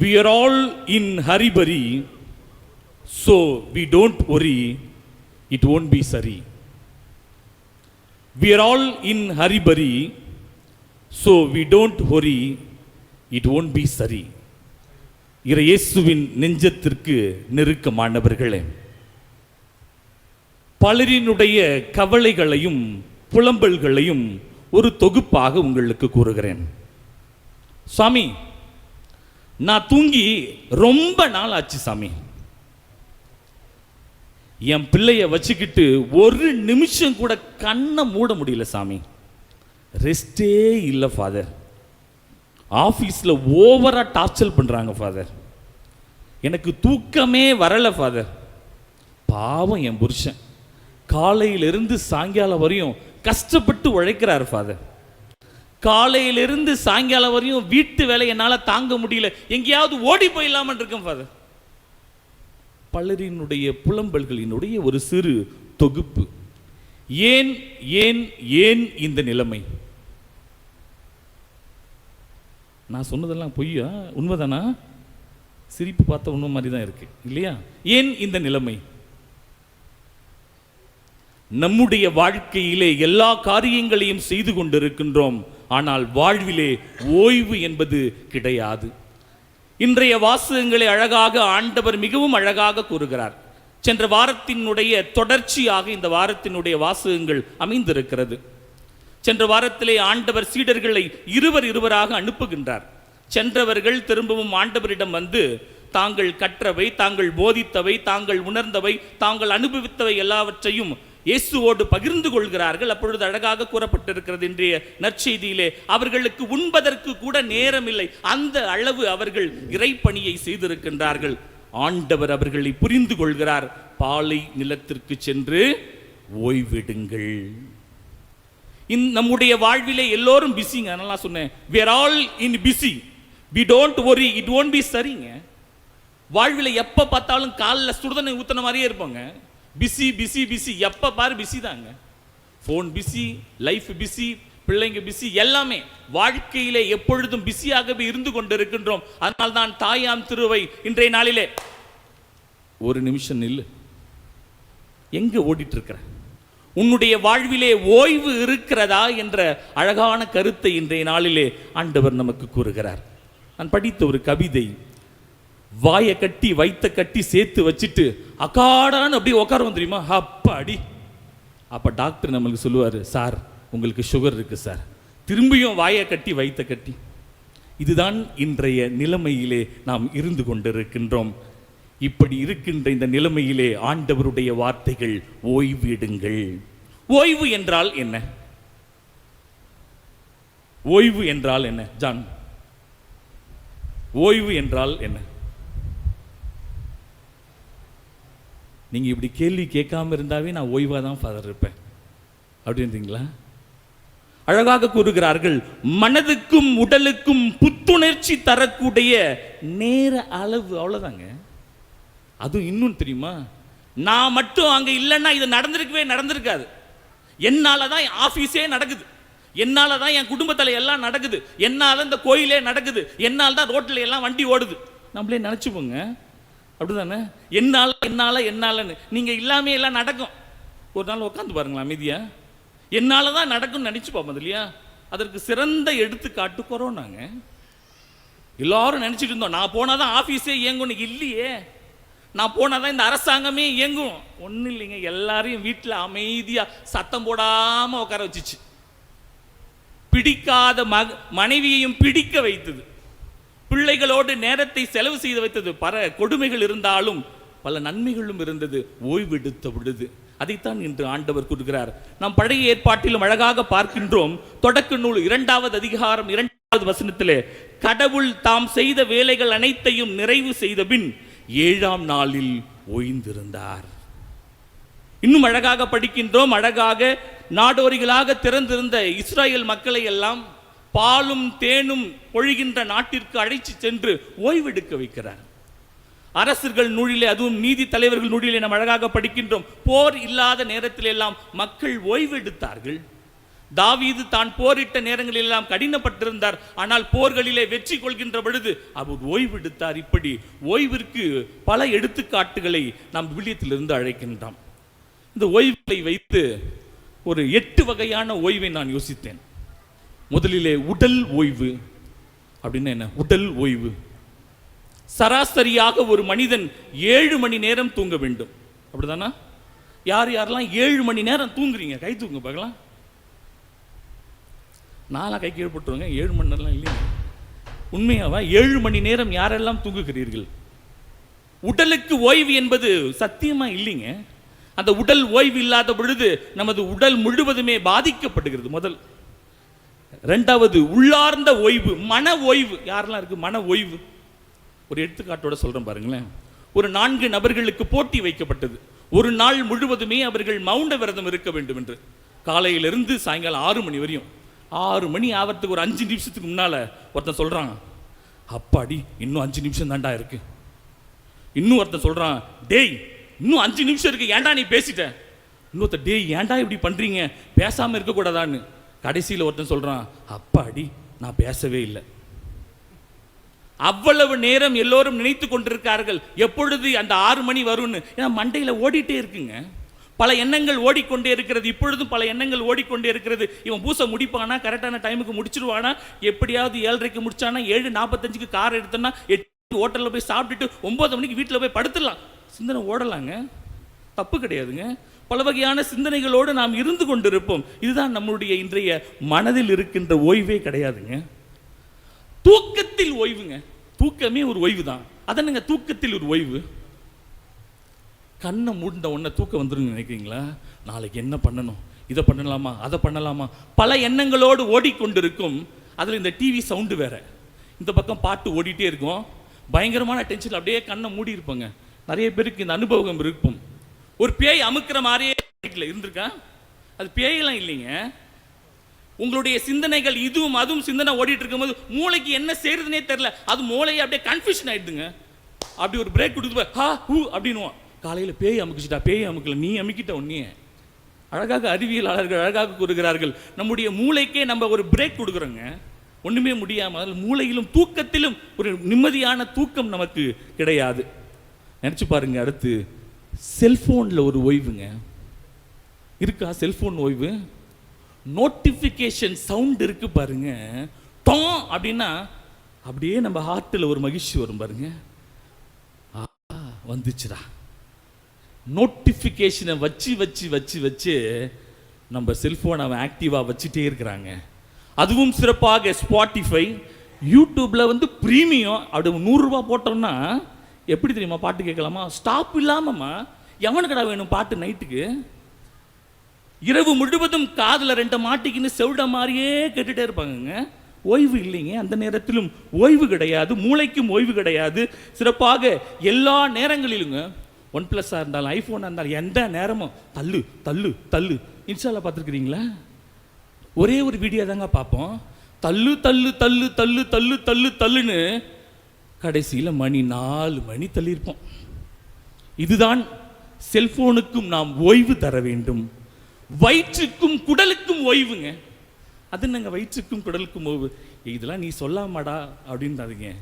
We are all in hurry so we don't worry, it won't be sorry. We are all in hurry so we don't worry, it won't be sorry. இறை இயேசுவின் நெஞ்சத்திற்கு நெருக்கமானவர்களே பலரினுடைய கவலைகளையும் புலம்பல்களையும் ஒரு தொகுப்பாக உங்களுக்கு கூறுகிறேன் சாமி நான் தூங்கி ரொம்ப நாள் ஆச்சு சாமி. என் பிள்ளைய வச்சுக்கிட்டு ஒரு நிமிஷம் கூட கண்ணை மூட முடியல சாமி. ரெஸ்டே இல்லை ஃபாதர் ஆஃபீஸில் ஓவராக டார்ச்சர் பண்ணுறாங்க ஃபாதர் எனக்கு தூக்கமே வரலை ஃபாதர் பாவம் என் புருஷன். காலையிலிருந்து சாயங்காலம் வரையும் கஷ்டப்பட்டு உழைக்கிறார் ஃபாதர் காலையிலிருந்து சாயங்காலம் வரையும் வீட்டு வேலை என்னால் தாங்க முடியல. எங்கேயாவது ஓடி போயிடலாமன் இருக்கேன் ஃபாதர் பலரினுடைய புலம்பல்களினுடைய ஒரு சிறு தொகுப்பு. ஏன் ஏன் ஏன் இந்த நிலைமை? நான் சொன்னதெல்லாம் பொய்யா? உண்மைதானா? சிரிப்பு பார்த்த உண்மை மாதிரி தான் இருக்கு இல்லையா? ஏன் இந்த நிலைமை? நம்முடைய வாழ்க்கையிலே எல்லா காரியங்களையும் செய்து கொண்டிருக்கின்றோம். ஆனால் வாழ்விலே ஓய்வு என்பது கிடையாது. இன்றைய வாசகங்களை அழகாக ஆண்டவர் மிகவும் அழகாக கூறுகிறார். சென்ற வாரத்தினுடைய தொடர்ச்சியாக இந்த வாரத்தினுடைய வாசகங்கள் அமைந்திருக்கிறது. சென்ற வாரத்திலே ஆண்டவர் சீடர்களை இருவர் இருவராக அனுப்புகின்றார். சென்றவர்கள் திரும்பவும் ஆண்டவரிடம் வந்து தாங்கள் கற்றவை தாங்கள் போதித்தவை தாங்கள் உணர்ந்தவை தாங்கள் அனுபவித்தவை எல்லாவற்றையும் இயேசுவோடு பகிர்ந்து கொள்கிறார்கள். அப்பொழுது அழகாக கூறப்பட்டிருக்கிறது இன்றைய நற்செய்தியிலே அவர்களுக்கு உண்பதற்கு கூட நேரமில்லை. அந்த அளவு அவர்கள் இறைப்பணியை செய்திருக்கின்றார்கள். ஆண்டவர் அவர்களை புரிந்து கொள்கிறார். பாலை நிலத்திற்கு சென்று ஓய்விடுங்கள். இன் நம்முடைய வாழ்விலே எல்லோரும் பிஸிங்க நல்லா சொன்னேன் we all in in busy. Don't worry it it be சரிங்க. வாழ்வில் எப்போ பார்த்தாலும் காலில் சுடுதனை ஊத்துன மாதிரியே இருப்பாங்க. பிஸி பிஸி பிஸி எப்போ பாரு பிஸி தாங்க. ஃபோன் பிஸி லைஃப் பிஸி பிள்ளைங்க பிஸி எல்லாமே. வாழ்க்கையிலே எப்பொழுதும் பிஸியாகவே இருந்து கொண்டு இருக்கின்றோம் அதனால் தான் தாயாம் திருவை இன்றைய நாளிலே ஒரு நிமிஷம் நில்லு. எங்க ஓடிட்டு இருக்கிற உன்னுடைய வாழ்விலே ஓய்வு இருக்கிறதா என்ற அழகான கருத்தை இன்றைய நாளிலே ஆண்டவர் நமக்கு கூறுகிறார். நான் படித்த ஒரு கவிதை வாயை கட்டி வைத்த கட்டி சேர்த்து வச்சுட்டு அக்காடான்னு அப்படியே உட்காருவோம் தெரியுமா? அப்பா அடி அப்போ டாக்டர் நம்மளுக்கு சொல்லுவார் சார் உங்களுக்கு சுகர் இருக்கு சார். திரும்பியும் வாயை கட்டி வைத்த கட்டி. இதுதான் இன்றைய நிலைமையிலே நாம் இருந்து கொண்டிருக்கின்றோம். இப்படி இருக்கின்ற இந்த நிலைமையிலே ஆண்டவருடைய வார்த்தைகள் ஓய்விடுங்கள். ஓய்வு என்றால் என்ன? ஓய்வு என்றால் என்ன ஜான்? ஓய்வு என்றால் என்ன? நீங்கள் இப்படி கேள்வி கேட்காம இருந்தாவே நான் ஓய்வாக தான் ஃபாதர் இருப்பேன் அப்படின்றீங்களா அழகாக கூறுகிறார்கள் மனதுக்கும் உடலுக்கும் புத்துணர்ச்சி தரக்கூடிய நேர அளவு அவ்வளோதாங்க அதுவும் இன்னும் தெரியுமா? நான் மட்டும் அங்கே இல்லைன்னா இது நடந்திருக்கவே நடந்திருக்காது. என்னால் தான் என் ஆஃபீஸே நடக்குது. என்னால் தான் என் குடும்பத்தில் எல்லாம் நடக்குது. என்னால் இந்த கோயிலே நடக்குது. என்னால் தான் ரோட்டில் எல்லாம் வண்டி ஓடுது. நம்மளே நினச்சிப்போங்க அப்படிதானே? என்னால் என்னால் என்னாலன்னு. நீங்கள் இல்லாமே எல்லாம் நடக்கும். ஒரு நாள் உட்காந்து பாருங்களா அமைதியாக என்னால் தான் நடக்கும்னு நினச்சி பார்ப்போம் இல்லையா? அதற்கு சிறந்த எடுத்துக்காட்டு கொரோனாங்க. எல்லாரும் நினச்சிட்டு இருந்தோம் நான் போனால் தான் ஆஃபீஸே இயங்கும்னு. இல்லையே. நான் போனால் தான் இந்த அரசாங்கமே இயங்கும். ஒன்றும் இல்லைங்க எல்லாரையும் வீட்டில் அமைதியாக சத்தம் போடாமல் உட்கார வச்சுச்சு. பிடிக்காத மக மனைவியையும் பிடிக்க வைத்தது. பிள்ளைகளோடு நேரத்தை செலவு செய்து வைத்தது. பல கொடுமைகள் இருந்தாலும் பல நன்மைகளும் இருந்தது. ஓய்வெடுத்த விடுது. அதைத்தான் இன்று ஆண்டவர் கூறுகிறார். நாம் பழைய ஏற்பாட்டிலும் அழகாக பார்க்கின்றோம். தொடக்க நூல் இரண்டாவது அதிகாரம் இரண்டாவது வசனத்திலே கடவுள் தாம் செய்த வேலைகள் அனைத்தையும் நிறைவு செய்த பின் ஏழாம் நாளில் ஓய்ந்திருந்தார். இன்னும் அழகாக படிக்கின்றோம். அழகாக நாடோரிகளாக திறந்திருந்த இஸ்ராயல் மக்களை எல்லாம் பாலும் தேனும் பொழிகின்ற நாட்டிற்கு அழைத்து சென்று ஓய்வெடுக்க வைக்கிறார். அரசர்கள் நூலிலே அதுவும் நீதி தலைவர்கள் நூலிலே நாம் அழகாக படிக்கின்றோம். போர் இல்லாத நேரத்தில் எல்லாம் மக்கள் ஓய்வெடுத்தார்கள். தாவீது தான் போரிட்ட நேரங்களில் எல்லாம் கடினப்பட்டிருந்தார். ஆனால் போர்களிலே வெற்றி கொள்கின்ற பொழுது அவர் ஓய்வெடுத்தார். இப்படி ஓய்விற்கு பல எடுத்துக்காட்டுகளை நாம் விவிலியத்திலிருந்து அழைக்கின்றோம். இந்த ஓய்வுகளை வைத்து ஒரு எட்டு வகையான ஓய்வை நான் யோசித்தேன். முதலிலே உடல் ஓய்வு. அப்படின்னா என்ன? உடல் ஓய்வு. சராசரியாக ஒரு மனிதன் ஏழு மணி நேரம் தூங்க வேண்டும். அப்படிதானா? யார் யாரெல்லாம் ஏழு மணி நேரம் தூங்குறீங்க? கை தூங்க பார்க்கலாம். நாலாம் கை கீழே போட்டுருவாங்க ஏழு மணி நேரம்லாம் இல்லைங்க உண்மையாவா? ஏழு மணி நேரம் யாரெல்லாம் தூங்குகிறீர்கள்? உடலுக்கு ஓய்வு என்பது சத்தியமாக இல்லைங்க. அந்த உடல் ஓய்வு இல்லாத பொழுது நமது உடல் முழுவதுமே பாதிக்கப்படுகிறது முதல். ரெண்டாவது உள்ளார்ந்த ஓய்வு மன ஓய்வு. யாரெல்லாம் இருக்குது மன ஓய்வு. ஒரு எடுத்துக்காட்டோட சொல்கிறேன் பாருங்களேன். ஒரு நான்கு நபர்களுக்கு போட்டி வைக்கப்பட்டது. ஒரு நாள் முழுவதுமே அவர்கள் மவுண்ட விரதம் இருக்க வேண்டும் என்று காலையிலிருந்து சாயங்காலம் ஆறு மணி வரையும். ஆறு மணி ஆகிறதுக்கு ஒரு அஞ்சு நிமிஷத்துக்கு முன்னால் ஒருத்தன் சொல்கிறாங்க அப்பாடி இன்னும் அஞ்சு நிமிஷம் தாண்டா இருக்கு. இன்னும் ஒருத்தன் சொல்கிறான் டேய் இன்னும் அஞ்சு நிமிஷம் இருக்கு. ஏன்டா நீ பேசிட்ட? இன்னொருத்தன் டேய் ஏன்டா இப்படி பண்ணுறீங்க பேசாமல் இருக்கக்கூடாதான்னு. கடைசியில் ஒருத்தன் சொல்கிறான் அப்பாடி நான் பேசவே இல்லை. அவ்வளவு நேரம் எல்லோரும் நினைத்து கொண்டிருக்கார்கள். எப்பொழுது அந்த ஆறு மணி வரும்னு? ஏன்னா மண்டையில் ஓடிட்டே இருக்குங்க. பல எண்ணங்கள் ஓடிக்கொண்டே இருக்கிறது. இப்பொழுதும் பல எண்ணங்கள் ஓடிக்கொண்டே இருக்கிறது. இவன் பூசை முடிப்பானா? கரெக்டான டைமுக்கு முடிச்சிருவானா? எப்படியாவது ஏழரைக்கு முடிச்சானா? ஏழு நாற்பத்தஞ்சுக்கு கார் எடுத்தோன்னா எட்டு ஹோட்டலில் போய் சாப்பிட்டுட்டு ஒம்பது மணிக்கு வீட்டில் போய் படுத்துடலாம். சிந்தனை ஓடலாங்க. தப்பு கிடையாதுங்க. பல வகையான சிந்தனைகளோடு நாம் இருந்து கொண்டிருப்போம். இதுதான் நம்முடைய இன்றைய மனதில் இருக்கின்ற ஓய்வே கிடையாதுங்க. தூக்கத்தில் ஓய்வுங்க. தூக்கமே ஒரு ஓய்வு தான் அதனுங்க தூக்கத்தில் ஒரு ஓய்வு? கண்ணை மூடின உடனே தூக்கம் வந்துருன்னு நினைக்கிறீங்களா? நாளைக்கு என்ன பண்ணணும்? இதை பண்ணலாமா? அதை பண்ணலாமா? பல எண்ணங்களோடு ஓடிக்கொண்டிருக்கும். அதில் இந்த டிவி சவுண்டு வேற. இந்த பக்கம் பாட்டு ஓடிட்டே இருக்கும். பயங்கரமான டென்ஷன் அப்படியே கண்ணை மூடி இருப்பாங்க நிறைய பேருக்கு இந்த அனுபவம் இருக்கும். ஒரு பேய் அமுக்கிற மாதிரியே இருந்திருக்கா? அது பேயெல்லாம் இல்லைங்க. உங்களுடைய சிந்தனைகள் இதுவும் அதுவும் சிந்தனை ஓடிட்டு இருக்கும்போது மூளைக்கு என்ன செய்யறதுனே தெரில அது மூளையை அப்படியே கன்ஃபியூஷன் ஆயிடுதுங்க. அப்படி ஒரு பிரேக் கொடுத்து ஹா ஹூ அப்படின்னுவோம். காலையில் பேய் அமுக்கிச்சிட்டா பேய் அமுக்கல நீ அமுக்கிட்ட உன்னையே அழகாக அறிவியலாளர்கள் அழகாக கூறுகிறார்கள் நம்முடைய மூளைக்கே நம்ம ஒரு பிரேக் கொடுக்குறோங்க. ஒன்றுமே முடியாமல் மூளையிலும் தூக்கத்திலும் ஒரு நிம்மதியான தூக்கம் நமக்கு கிடையாது. நினச்சி பாருங்க அடுத்து செல்ஃபோனில் ஒரு ஓய்வுங்க. இருக்கா செல்ஃபோன் ஓய்வு? நோட்டிஃபிகேஷன் சவுண்ட் இருக்கு பாருங்க. தோ அப்படின்னா அப்படியே நம்ம ஹார்ட்டில் ஒரு மகிழ்ச்சி வரும் பாருங்க. ஆ, வந்துச்சுடா. நோட்டிஃபிகேஷனை வச்சு வச்சு வச்சு வச்சு நம்ம செல்ஃபோனை அவன் ஆக்டிவாக வச்சுட்டே இருக்கிறாங்க. அதுவும் சிறப்பாக ஸ்பாட்டிஃபை யூடியூப்பில் வந்து ப்ரீமியம் அப்படி நூறுரூவா போட்டோம்னா எப்படி தெரியுமா பாட்டு கேட்கலாமா? ஸ்டாப் இல்லாமம்மா எவனுக்கடா வேணும் பாட்டு நைட்டுக்கு? இரவு முழுவதும் காதில் ரெண்டு மாட்டிக்கின்னு செவிட மாதிரியே கேட்டுகிட்டே இருப்பாங்கங்க. ஓய்வு இல்லைங்க அந்த நேரத்திலும் ஓய்வு கிடையாது மூளைக்கும் ஓய்வு கிடையாது. சிறப்பாக எல்லா நேரங்களிலுங்க ஒன் ப்ளஸ்ஸாக இருந்தாலும் ஐஃபோனாக இருந்தாலும் எந்த நேரமும் தள்ளு தள்ளு தள்ளு. இன்ஸ்டாவில் பார்த்துருக்குறீங்களா? ஒரே ஒரு வீடியோ தாங்க பார்ப்போம். தள்ளு தள்ளு தள்ளு தள்ளு தள்ளு தள்ளு தள்ளுன்னு கடைசியில் மணி நாலு மணி தள்ளியிருப்போம். இதுதான் செல்போனுக்கும் நாம் ஓய்வு தர வேண்டும். வயிற்றுக்கும் குடலுக்கும் ஓய்வுங்க. அது என்னங்க வயிற்றுக்கும் குடலுக்கும் ஓய்வு? இதெல்லாம் நீ சொல்லாமடா அப்படின்றாதீங்க.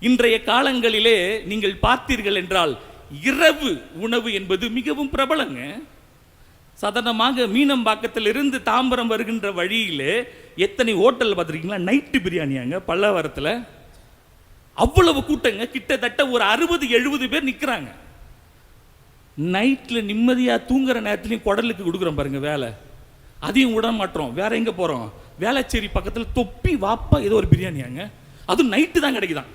இன்றைய காலங்களிலே நீங்கள் பார்த்தீர்கள் என்றால் இரவு உணவு என்பது மிகவும் பிரபலங்க. சாதாரணமாக மீனம்பாக்கத்திலிருந்து தாம்பரம் வருகின்ற வழியிலே எத்தனை ஹோட்டல் பார்த்துருக்கீங்களா? நைட்டு பிரியாணியாங்க பல்லவரத்தில். அவ்வளவு கூட்டங்க கிட்டத்தட்ட ஒரு அறுபது எழுபது பேர் நிற்கிறாங்க நைட்டில் நிம்மதியாக தூங்குற நேரத்துலையும் குடலுக்கு கொடுக்குறோம் பாருங்க வேலை. அதையும் விட மாட்டோம். வேற எங்கே போகிறோம் வேளச்சேரி பக்கத்தில் தொப்பி வாப்பா ஏதோ ஒரு பிரியாணியாங்க. அதுவும் நைட்டு தான் கிடைக்குதான்.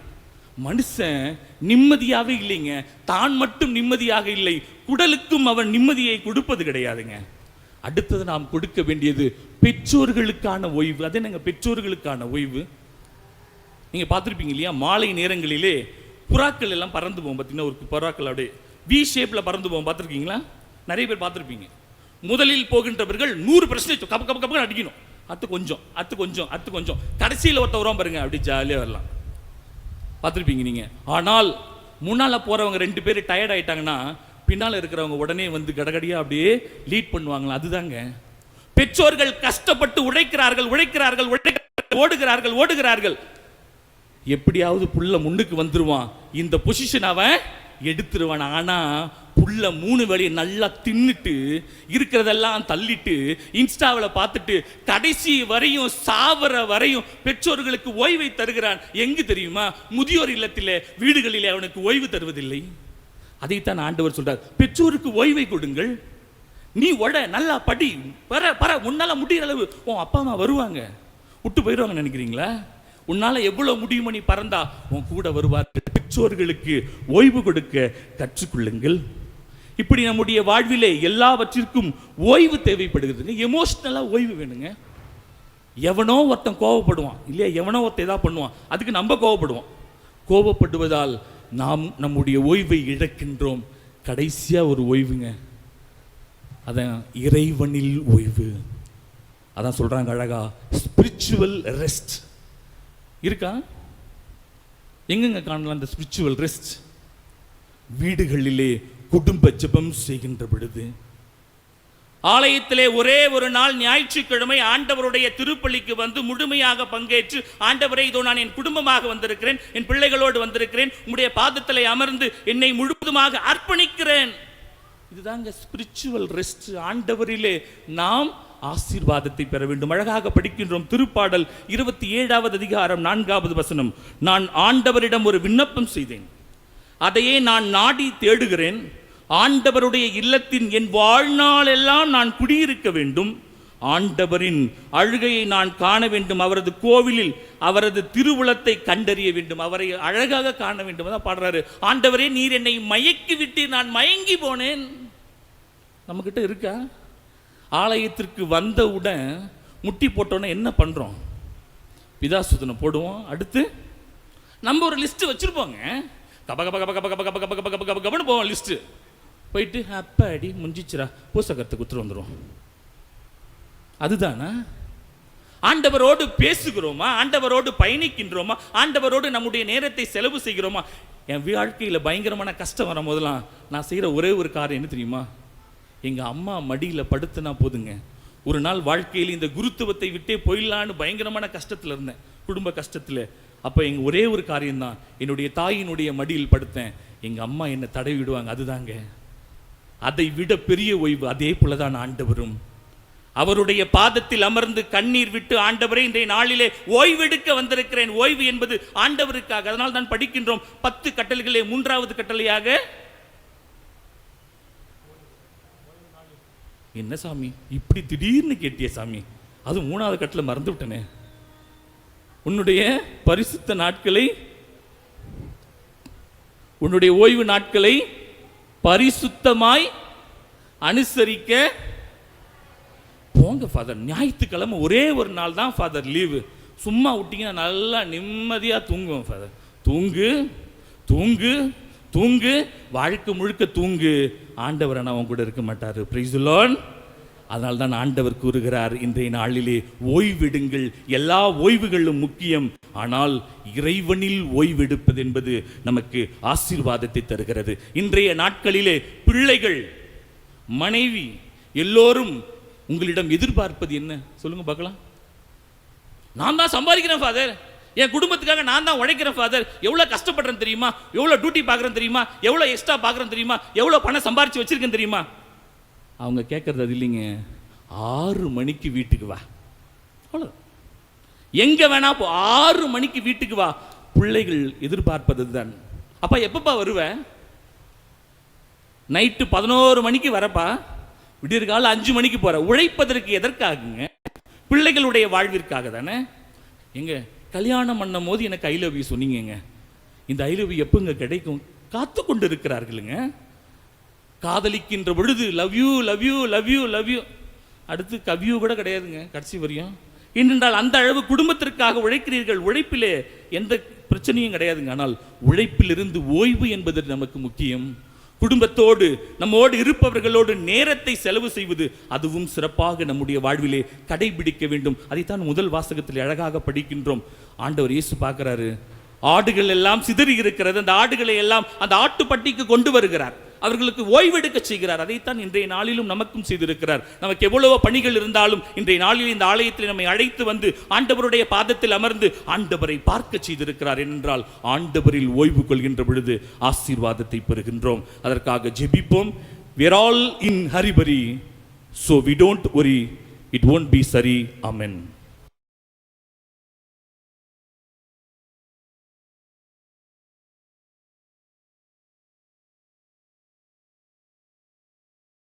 மனுஷன் நிம்மதியாகவே இல்லைங்க. தான் மட்டும் நிம்மதியாக இல்லை. குடலுக்கும் அவன் நிம்மதியை கொடுப்பது கிடையாதுங்க. அடுத்தது நாம் கொடுக்க வேண்டியது பெற்றோர்களுக்கான ஓய்வு. அது என்னங்க? பெற்றோர்களுக்கான ஓய்வு? நீங்கள் பார்த்துருப்பீங்க இல்லையா? மாலை நேரங்களிலே புறாக்கள் எல்லாம் பறந்து போகும் பார்த்தீங்கன்னா ஒரு புறாக்கள் அப்படியே வி ஷேப்பில் பறந்து போகும். பார்த்துருக்கீங்களா? நிறைய பேர் பார்த்துருப்பீங்க. முதலில் போகின்றவர்கள் நூறு பிரச்சனை கப்ப கப கப்ப அடிக்கணும். அத்து கொஞ்சம் அத்து கொஞ்சம் அத்து கொஞ்சம். கடைசியில் ஒருத்த வரும் பாருங்க அப்படி ஜாலியாக வரலாம். பார்த்துருப்பீங்க நீங்க. ஆனால் முன்னால் போறவங்க ரெண்டு பேர் டயர்ட் ஆயிட்டாங்கன்னா பின்னால் இருக்கிறவங்க உடனே வந்து கடகடியாக அப்படியே லீட் பண்ணுவாங்களா? அதுதாங்க. பெற்றோர்கள் கஷ்டப்பட்டு உழைக்கிறார்கள் உழைக்கிறார்கள் உழைக்கிறார்கள் ஓடுகிறார்கள் ஓடுகிறார்கள். எப்படியாவது புள்ள முன்னுக்கு வந்துருவான். இந்த பொசிஷன் அவன் எடுத்துருவான். ஆனால் புள்ள மூணு வேலையை நல்லா தின்னுட்டு இருக்கிறதெல்லாம் தள்ளிட்டு இன்ஸ்டாவில் பார்த்துட்டு கடைசி வரையும் சாவர வரையும் பெற்றோர்களுக்கு ஓய்வை தருகிறான். எங்கு தெரியுமா? முதியோர் இல்லத்திலே வீடுகளிலே அவனுக்கு ஓய்வு தருவதில்லை. அதைத்தான் ஆண்டவர் சொல்றார். பெற்றோருக்கு ஓய்வை கொடுங்கள். நீ உட நல்லா படி. பர பர உன்னால முடிகிற அளவு உன் அப்பா அம்மா வருவாங்க. விட்டு போயிடுவாங்க நினைக்கிறீங்களா? உன்னால் எவ்வளோ முடியுமோ நீ பறந்தா உன் கூட வருவார் பெற்றோர்களுக்கு ஓய்வு கொடுக்க கற்றுக்கொள்ளுங்கள். இப்படி நம்முடைய வாழ்விலே எல்லாவற்றிற்கும் ஓய்வு தேவைப்படுகிறதுங்க எமோஷ்னலாக ஓய்வு வேணுங்க. எவனோ ஒருத்தன் கோவப்படுவான். இல்லையா? எவனோ ஒருத்தன் எதாவது பண்ணுவான். அதுக்கு நம்ம கோவப்படுவோம். கோவப்படுவதால் நாம் நம்முடைய ஓய்வை இழக்கின்றோம். கடைசியாக ஒரு ஓய்வுங்க. அதான் இறைவனில் ஓய்வு. அதான் சொல்கிறாங்க அழகா ஸ்பிரிச்சுவல் ரெஸ்ட் இருக்கா? எங்கெங்க காணலாம் அந்த ஸ்பிரிச்சுவல் ரெஸ்ட் வீடுகளிலே குடும்ப ஜெபம் செய்கின்ற பொழுது. ஆலயத்திலே ஒரே ஒரு நாள் ஞாயிற்றுக்கிழமை ஆண்டவருடைய திருப்பள்ளிக்கு வந்து முழுமையாக பங்கேற்று ஆண்டவரை இதோ நான் என் குடும்பமாக வந்திருக்கிறேன் என் பிள்ளைகளோடு வந்திருக்கிறேன் உங்களுடைய பாதத்திலே அமர்ந்து என்னை முழுவதுமாக அர்ப்பணிக்கிறேன். இதுதாங்க ஸ்பிரிச்சுவல் ரெஸ்ட் ஆண்டவரிலே நாம் ஆசீர்வாதத்தை பெற வேண்டும். அழகாக படிக்கின்றோம் திருப்பாடல் இருபத்தி ஏழாவது அதிகாரம் நான்காவது வசனம். நான் ஆண்டவரிடம் ஒரு விண்ணப்பம் செய்தேன். அதையே நான் நாடி தேடுகிறேன். ஆண்டவருடைய இல்லத்தின் என் வாழ்நாளெல்லாம் நான் குடியிருக்க வேண்டும். ஆண்டவரின் அழுகையை நான் காண வேண்டும். அவரது கோவிலில் அவரது திருவுளத்தை கண்டறிய வேண்டும். அவரை அழகாக காண வேண்டும். அதான் பாடுறாரு. ஆண்டவரே நீர் என்னை மயக்கி விட்டு நான் மயங்கி போனேன். நம்மக்கிட்ட இருக்கா? ஆலயத்திற்கு வந்தவுடன் முட்டி போட்டோன்னே என்ன பண்ணுறோம் பிதாசுதனை போடுவோம் அடுத்து நம்ம ஒரு லிஸ்ட்டு வச்சுருப்போங்க கப கப கப கப கப கப கப கப கப கப கபன்னு போவோம் லிஸ்ட்டு போயிட்டு அப்பாடி முடிஞ்சிச்சுரா பூசகரத்தை குத்துட்டு வந்துடும் அதுதானா ஆண்டவரோடு பேசுகிறோமா ஆண்டவரோடு பயணிக்கின்றோமா ஆண்டவரோடு நம்முடைய நேரத்தை செலவு செய்கிறோமா என் வாழ்க்கையில் பயங்கரமான கஷ்டம் வரும் போதெல்லாம் நான் செய்கிற ஒரே ஒரு காரியம் என்ன தெரியுமா எங்கள் அம்மா மடியில் படுத்துனா போதுங்க. ஒரு நாள் வாழ்க்கையில் இந்த குருத்துவத்தை விட்டே போயிடலான்னு பயங்கரமான கஷ்டத்தில் இருந்தேன். குடும்ப கஷ்டத்தில். அப்போ எங்கள் ஒரே ஒரு காரியம்தான். என்னுடைய தாயினுடைய மடியில் படுத்தேன். எங்கள் அம்மா என்னை தடவி விடுவாங்க அதுதாங்க. அதை விட பெரிய ஓய்வு அதே போலதான் ஆண்டவரும். அவருடைய பாதத்தில் அமர்ந்து கண்ணீர் விட்டு ஆண்டவரே இன்றைய நாளிலே ஓய்வெடுக்க வந்திருக்கிறேன். ஓய்வு என்பது ஆண்டவருக்காக. அதனால் தான் படிக்கின்றோம். பத்து கட்டளைகளே மூன்றாவது கட்டளையாக என்ன சாமி? இப்படி திடீர்னு கேட்டிய சாமி. அது மூணாவது கட்டில் மறந்து விட்டனே. உன்னுடைய பரிசுத்த நாட்களை உன்னுடைய ஓய்வு நாட்களை பரிசுத்தமாய் அனுசரிக்க போங்க ஃபாதர் ஞாயிற்றுக்கிழமை ஒரே ஒரு நாள் தான் ஃபாதர் லீவு சும்மா விட்டிங்கன்னா நல்லா நிம்மதியாக தூங்குவோம் ஃபாதர் தூங்கு தூங்கு தூங்கு. வாழ்க்கை முழுக்க தூங்கு. ஆண்டவர் ஆனால் அவங்க கூட இருக்க மாட்டார். பிரைசுலோன் அதனால் தான் ஆண்டவர் கூறுகிறார் இன்றைய நாளிலே ஓய்விடுங்கள். எல்லா ஓய்வுகளும் முக்கியம். ஆனால் இறைவனில் ஓய்வெடுப்பது என்பது நமக்கு ஆசீர்வாதத்தை தருகிறது. இன்றைய நாட்களிலே பிள்ளைகள் மனைவி எல்லோரும் உங்களிடம் எதிர்பார்ப்பது என்ன? சொல்லுங்க பார்க்கலாம். நான் தான் சம்பாதிக்கிறேன் ஃபாதர் என் குடும்பத்துக்காக நான் தான் உழைக்கிறேன் ஃபாதர் எவ்வளோ கஷ்டப்படுறேன் தெரியுமா? எவ்வளோ டியூட்டி பார்க்குறேன் தெரியுமா? எவ்வளோ எக்ஸ்ட்ரா பார்க்குறேன் தெரியுமா? எவ்வளோ பணம் சம்பாரித்து வச்சுருக்கேன் தெரியுமா? அவங்க கேட்கறது அது இல்லைங்க. ஆறு மணிக்கு வீட்டுக்கு வா. அவ்வளோ எங்கே வேணா போ. ஆறு மணிக்கு வீட்டுக்கு வா. பிள்ளைகள் எதிர்பார்ப்பது தான் அப்பா எப்பப்பா வருவேன்? நைட்டு பதினோரு மணிக்கு வரப்பா. விடியற்கால அஞ்சு மணிக்கு போகிறேன் உழைப்பதற்கு எதற்காகுங்க? பிள்ளைகளுடைய வாழ்விற்காக தானே? எங்கே? கல்யாணம் பண்ணும் போது எனக்கு ஐ லவ் யூ சொன்னீங்கங்க. இந்த ஐ லவ் யூ கிடைக்கும்? காத்து கொண்டு இருக்கிறார்களுங்க காதலிக்கின்ற பொழுது love you love you love you love you அடுத்து கவ்யூ கூட கிடையாதுங்க கடைசி வரையும் ஏனென்றால் அந்த அளவு குடும்பத்திற்காக உழைக்கிறீர்கள் உழைப்பிலே எந்த பிரச்சனையும் கிடையாதுங்க. ஆனால் உழைப்பிலிருந்து ஓய்வு என்பது நமக்கு முக்கியம். குடும்பத்தோடு நம்மோடு இருப்பவர்களோடு நேரத்தை செலவு செய்வது அதுவும் சிறப்பாக நம்முடைய வாழ்விலே கடைபிடிக்க வேண்டும். அதைத்தான் முதல் வாசகத்தில் அழகாக படிக்கின்றோம். ஆண்டவர் இயேசு பார்க்கிறாரு ஆடுகள் எல்லாம் சிதறி இருக்கிறது. அந்த ஆடுகளை எல்லாம் அந்த ஆட்டுப்பட்டிக்கு கொண்டு வருகிறார். அவர்களுக்கு ஓய்வெடுக்க செய்கிறார். அதைத்தான் இன்றைய நாளிலும் நமக்கும் செய்திருக்கிறார். நமக்கு எவ்வளவு பணிகள் இருந்தாலும் இன்றைய நாளில் இந்த ஆலயத்தில் நம்மை அழைத்து வந்து ஆண்டவருடைய பாதத்தில் அமர்ந்து ஆண்டவரை பார்க்க செய்திருக்கிறார் என்றால் ஆண்டவரில் ஓய்வு கொள்கின்ற பொழுது ஆசீர்வாதத்தை பெறுகின்றோம். அதற்காக ஜெபிப்போம். We're all in hurry burry so we don't worry. It won't be சரி amen.